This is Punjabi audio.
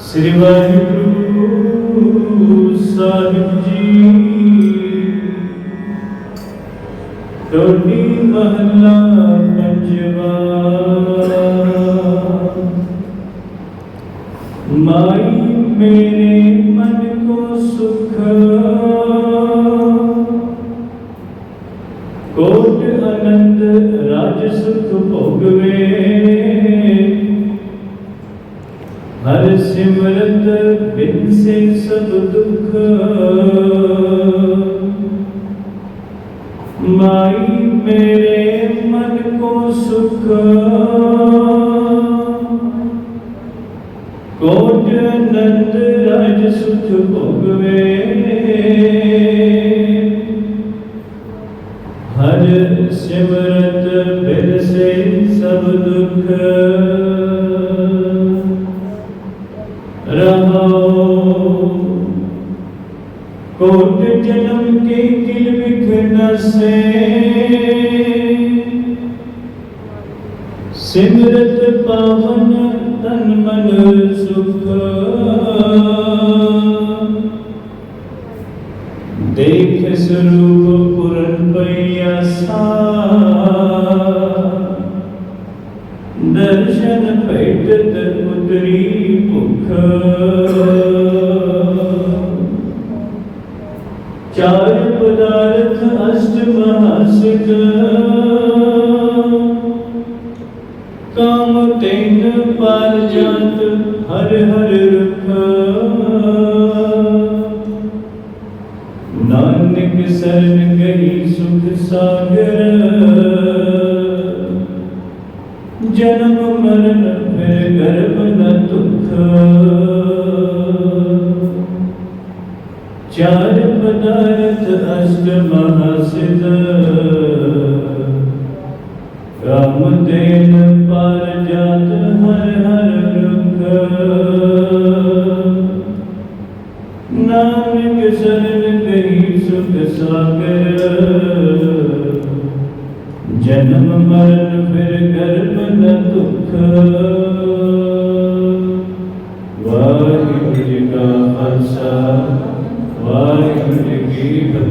ਸ੍ਰੀ ਵਾਹਿਗੁਰੂ ਸਾਹਿਬ ਜੀ। ਟੋਡੀ ਮਹਲਾ ਪੰਜਵਾ। ਮਾਈ ਮੇਰੇ ਮਨ ਕੋ ਸੁਖ। ਕੋਟ ਅਨੰਦ ਰਾਜ ਸੁਖ ਭੋਗਵੇ। ਹਰ ਸਿਮਰਤ ਬਿਨ ਸੇ ਸਭ ਦੁਖ ਮਾਈ ਮੇਰੇ ਮਨ ਕੋ ਸੁਖ ਕੋਟ ਨੰਦ ਰਾਜ ਸੁਖ ਭੋਗਵੇ ਹਰ ਸਿਮਰਤ ਬਿਨ ਸੇ ਸਭ ਦੁਖ ਕੋਟ ਜਨਮ ਕੇ ਕਿਲ ਵਿਖਨ ਸੇ। ਸਿਮਰਤ ਪਾਵਨ ਤਨ ਮਨ ਸੁਖ। ਦੇਖ ਸਰੂਪ ਪੁਰਨ ਪਈਆ ਸਾ ਦਰਸ਼ਨ ਭੇਟਤ ਉਤਰੀ ਭੁਖ ਚਾਰ ਪਦਾਰਥ ਅਸ਼ਟ ਮਹਾਸਿਕ ਕਾਮ ਤੈਨ ਪਰ ਜੰਤ ਹਰ ਹਰ ਰੁਖ ਨਾਨਕ ਸਰਨ ਗਈ ਸੁਖ ਸਾਗਰ ਜਨਮ ਮਰਨ ਫਿਰ ਗਰਭ ਨ ਦੁਖ। ਚਾਰ ਪਦਾਰਥ ਅਸ਼ਟ ਮਹਾਸਿਧ। ਕਾਮ ਦੇਨ ਪਰ ਜਾਤ ਹਰ ਹਰ ਰੁਖ। ਨਾਨਕ ਸਰਨ ਗਈ ਸੁਖ ਸਾਗਰ। ਜਨਮ ਮਰਨ ਫਿਰ ਕਰਮ ਦਾ ਦੁੱਖ। ਵਾਹਿਗੁਰੂ ਜੀ ਕਾ ਖਾਲਸਾ ਵਾਹਿਗੁਰੂ ਜੀ ਕੀ ਫਤਿਹ।